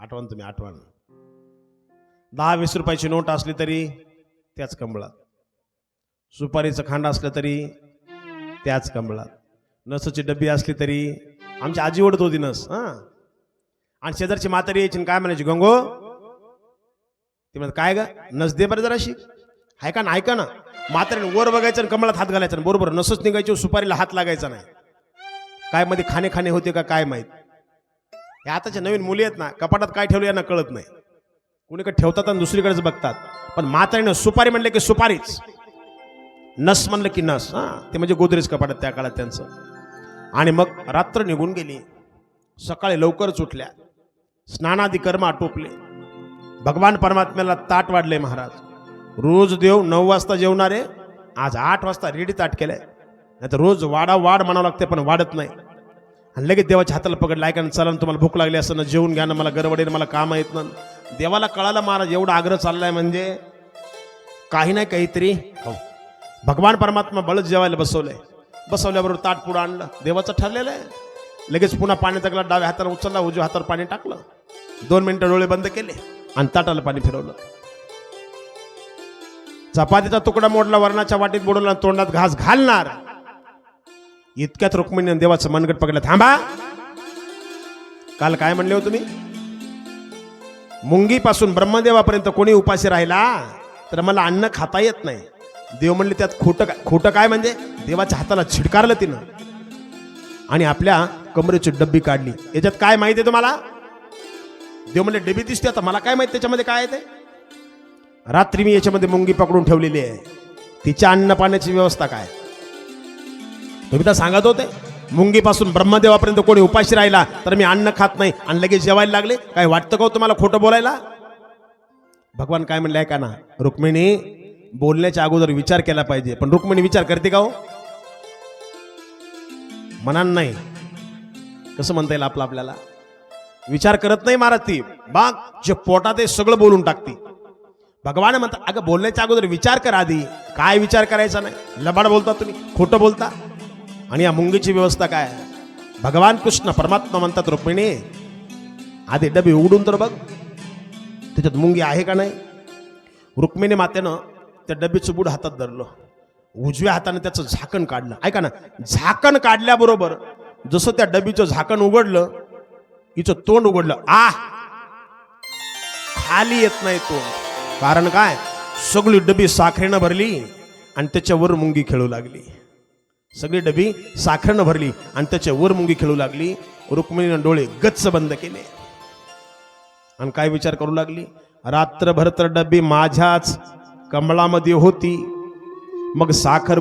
आठवण तुम्ही आठवण. दहा वीस रुपयाची नोट असली तरी त्याच कंबळात सुपारीचं खांड असलं तरी त्याच कंबळात नसची डब्बी असली तरी आमची आजी ओढत होती नस हां. आणि शेजारची म्हातारी यायची आणि काय म्हणायची गंगो ती म्हणत काय ग? नस दे बरं जराशी. ऐका ना ऐका ना? म्हातारीने वर बघायचं आणि कमळात हात घालायचा बरोबर नसच निघायची सुपारीला हात लागायचा नाही. काय मध्ये खाणे खाणे होते का काय माहीत. हे आताच्या नवीन मुली आहेत ना कपाटात काय ठेवलं यांना कळत नाही. कुणीकडे ठेवतात आणि दुसरीकडेच बघतात. पण म्हातारीनं सुपारी म्हणले की सुपारीच. नस म्हणलं की नस हां. ते म्हणजे गोदरेज कपाटात त्या काळात त्यांचं. आणि मग रात्र निघून गेली. सकाळी लवकरच उठल्या स्नानादी कर्म आटोपले. भगवान परमात्म्याला ताट वाढले महाराज. रोज देव नऊ वाजता जेवणारे आज आठ वाजता रेडी ताट केलंय. नाही तर रोज वाडा वाढ म्हणावं लागते पण वाढत नाही. आणि लगेच देवाच्या हाताला पकडलं ऐका चला ना तुम्हाला भूक लागली असं ना जेवून घ्या ना मला गरवडेल मला काम येत ना. देवाला कळालं महाराज एवढा आग्रह चाललाय म्हणजे? काही नाही काहीतरी. हो. भगवान परमात्मा बळच जेवायला बसवलंय. बसवल्याबरोबर ताट पुढं आणलं. देवाचं ठरलेलं आहे. लगेच पुन्हा पाणी टाकलं डाव्या हाताला उचलला उजव्या हातावर पाणी टाकलं. दोन मिनिटं डोळे बंद केले आणि ताटाला पाणी फिरवलं. चपातीचा तुकडा मोडला वरणाच्या वाटीत बुडवला आणि तोंडात घास घालणार. इतक्यात रुक्मिणीने देवाचं मनगट पकडलं. थांबा. काल काय म्हणले हो तुम्ही? मुंगीपासून ब्रह्मदेवापर्यंत कोणी उपाशी राहिला? तर मला अन्न खाता येत नाही. देव म्हणले त्यात खोटं काय खोटं काय म्हणजे? देवाच्या हाताला छिडकारलं तिनं. आणि आपल्या कमरेची डब्बी काढली. याच्यात काय माहिती आहे तुम्हाला? देव म्हणले डबी दिसते आता. मला काय माहिती त्याच्यामध्ये काय आहे ते? रात्री मी याच्यामध्ये मुंगी पकडून ठेवलेली आहे. तिच्या अन्न पाण्याची व्यवस्था काय? तुम्ही तर सांगत होते मुंगीपासून ब्रह्मदेवापर्यंत कोणी उपाशी राहिला तर मी अन्न खात नाही आणि लगेच जेवायला लागले. काय वाटतं का हो तुम्हाला खोटं बोलायला? भगवान काय म्हणले का ना रुक्मिणी बोलण्याच्या अगोदर विचार केला पाहिजे पण रुक्मिणी विचार करते का हो? म्हणान नाही. कसं म्हणता येईल आपलं आपल्याला? विचार करत नाही महाराज ती. बाग जे पोटात आहे सगळं बोलून टाकते. भगवान म्हणतात अगं बोलण्याच्या अगोदर विचार करा आधी. काय विचार करायचा नाही? लबाड बोलता तुम्ही खोटं बोलता. आणि या मुंगीची व्यवस्था काय भगवान कृष्ण परमात्मा म्हणतात रुक्मिणी आधी डबे उघडून तर बघ त्याच्यात मुंगी आहे का नाही? रुक्मिणी मातेनं त्या डबीचं बुड हातात धरलं. उजव्या हाताने त्याचं झाकण काढलं. ऐका ना झाकण काढल्याबरोबर जसं त्या डबीचं झाकण उघडलं हिचं तोंड उघडलं. आ! खाली येत नाही तोंड. कारण काय? सगळी डबी साखरेनं भरली आणि त्याच्यावर मुंगी खेळू लागली. सगळी डबी साखरनं भरली आणि त्याच्या वर मुंगी खेळू लागली. रुक्मिणीनं डोळे गच्च बंद केले. आणि काय विचार करू लागली? रात्रभर तर डबी माझ्याच कमळामध्ये होती. मग साखर